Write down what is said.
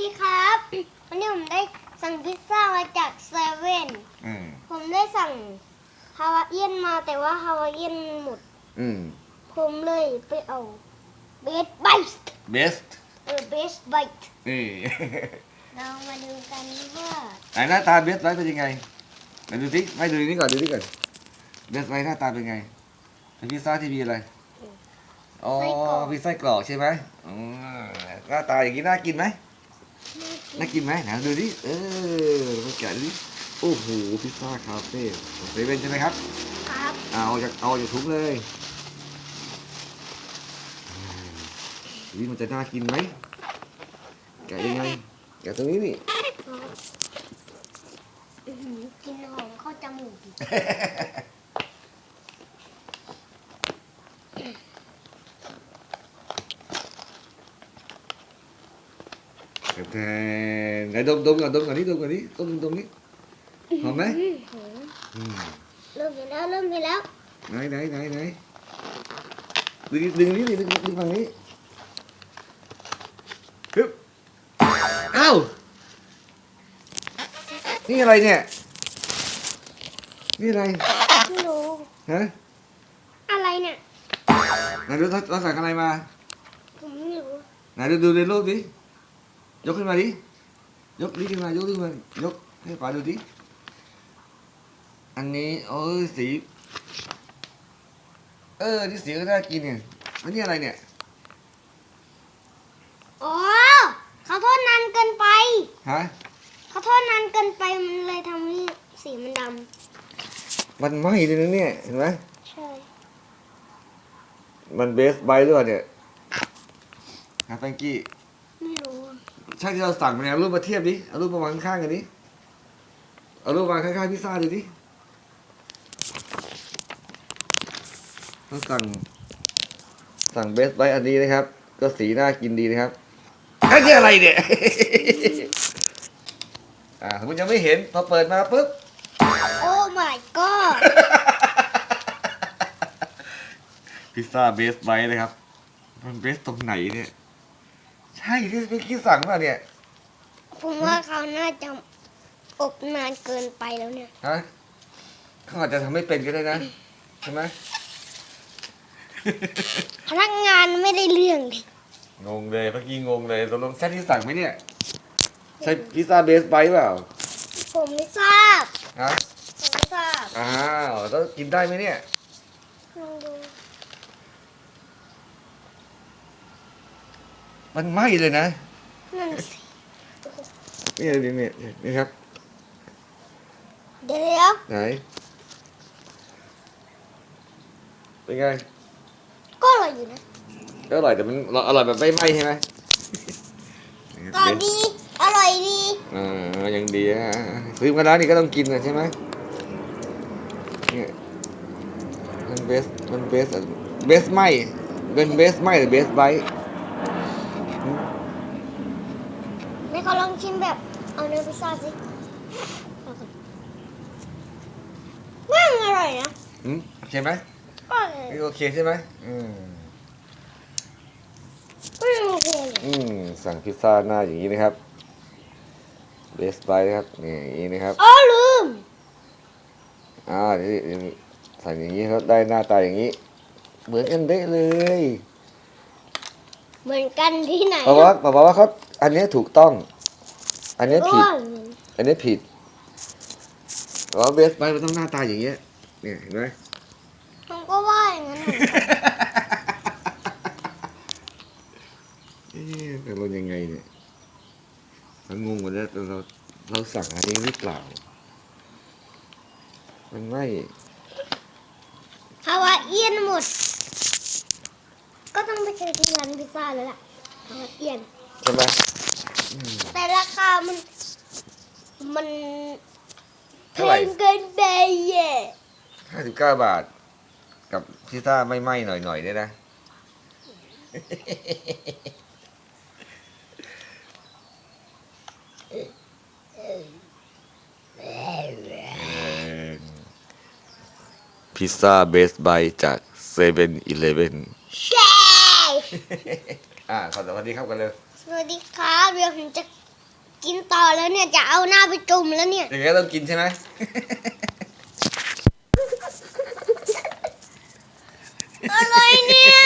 ดีครับ วันนี้ผมได้สั่งพิซซ่ามาจากเซเว่น อืม ผมได้สั่งฮาวาเอียนมาแต่ว่าฮาวาเอียนหมด อืม ผมเลยไปเอาเบสไบต์ best เออเบสไบต์ นี่ เรามาดูกันว่าไหนหน้าตา best ไว้เป็นยังไงไหนดูสิให้ดูนี่ก่อนดูนี่ก่อน best ไว้หน้าตาเป็นไงเป็นพิซซ่าที่มีอะไร อ๋อมีไส้กรอกใช่ไหมอืมหน้าตาอย่างนี้น่ากินไหม น่ากินไหมไหนดูดิเออมาแกะดูดิโอ้โหพิซซ่าคาเฟ่ของเซเว่นใช่ไหมครับครับเอาจากเอาจากถุงเลยนี่มันจะน่ากินไหมแกะยังไงแกะตรงนี้นี่อื้อหือกินหอมเข้าจมูก อีกแต่ไหนดมดมก่อนดมก่อนนี่ดมก่อนนี่ดมดมนี่หอมไหมอื้อหืออืมเริ่มเห็นแล้วเริ่มเห็นแล้วไหนไหนไหนไหนดึงดึงนี่ดิดึงดึงฝั่งนี้ฮึบอ้าวนี่อะไรเนี่ย นี่อะไรไม่รู้ฮะอะไรเนี่ยไหนดูเราเราสั่งอะไรมาผมไม่รู้ไหนดูดูในรูปดิ ยกขึ้นมาดิ ยกนี่ขึ้นมายกขึ้นมายกให้ป๋าดูดิ อันนี้โอ้ยสี เออนี่สีก็น่ากินเนี่ยอันนี้อะไรเนี่ยอ๋อเขาทอดนานเกินไป ฮะเขาทอดนานเกินไปมันเลยทำให้สีมันดมันไหม้เลยนะเนี่ยเห็นไหมำใช่มันเบสไบต์ด้วยเนี่ยฮะแฟรงกี้ไม่รู้ ใช่ที่เราสั่งมาเนี่ยเอารูปมาเทียบดิเอารูปมาวางข้างๆกันดิเอารูปวางข้างๆพิซซ่าดูดิต้องสั่งสั่งเบสไบต์อันนี้นะครับ ก็สีน่ากินดีนะครับอันนี้อะไรเนี่ย อ่าคุณยังไม่เห็นพอเปิดมาปุ๊บ โอ้ my god พิซซ่าเบสไบต์นะครับ มันเบสตรงไหนเนี่ย ใช่ที่เมื่อกี้สั่งมาเนี่ยผมว่าเขาน่าจะอบนานเกินไปแล้วเนี่ย ฮะเขาอาจจะทำไม่เป็นก็ได้นะใช่ไหมพนักงานไม่ได้เรื่องเลยงงเลยเมื่อกี้งงเลยตกลงใช่ที่สั่งไหมเนี่ยใช่พิซซ่าเบสไบต์เปล่าผมไม่ทราบฮะผมไม่ทราบอ้าวแล้วกินได้ไหมเนี่ยลองดู มันไหม้เลยนะนั่นสินี่นี่นี่นี่ครับ เดี๋ยวไหนเป็นไงก็อร่อยอยู่นะ ก็อร่อยแต่มันอร่อยแบบไม่ไหม้ใช่ไหมก็ดีอร่อยดีอ่ายังดีนะซื้อมาแล้วนี่ก็ต้องกินนะใช่ไหมเนี่ยมันเบสมันเบสเบสไหมเป็นเบสไหมหรือเบสไบต์ ไม่เขาลองชิม แบบเอาเนื้อพิซซ่าสิเอาก่อนว่ามันอร่อยนะอืมโอเคไหมก็อร่อยนี่โอเคใช่ไหมอืมก็ยังโอเคเลยอืมสั่งพิซซ่าหน้าอย่างนี้นะครับเบสไบต์นะครับนี่อย่างนี้นะครับอ๋อลืมอ่านี่นี่สั่งอย่างนี้ครับได้หน้าตาอย่างนี้ เหมือนกันเด้เลยเหมือนกันที่ไหนเพราะว่าเพราะว่าเขาอันนี้ถูกต้อง อันนี้ผิดอ้วนอันนี้ผิดเพราะว่าเบสไบต์มันต้องหน้าตาอย่างเงี้ย เนี่ยเห็นไหมผมก็ว่าอย่างนั้นเหมือนกันเอ๊ะแต่เรายังไงเนี่ยเรางงหมดแล้วเราเราเราสั่งอันนี้หรือเปล่า มันไม่ฮาวาเอียนหมด ก็ต้องไปเจอที่ร้านพิซซ่าแล้วล่ะฮาวาเอียน ใช่ไหม แต่ราคามัน มันแพเท่าไหร่ งเกินไปเย่ห้าสิบเก้าบาท กับพิซซ่าไม่ไหม้หน่อยๆเนี่ยนะ พิซซ่าเบสบายจากเซเว่นอีเลฟเว่น ใช่ อ่าขอสวัสดีครับกันเลย สวัสดีครับเดี๋ยวผมจะกินต่อแล้วเนี่ยจะเอาหน้าไปจุ่มแล้วเนี่ย อย่างเงี้ยต้องกินใช่ไหม อะไรเนี่ย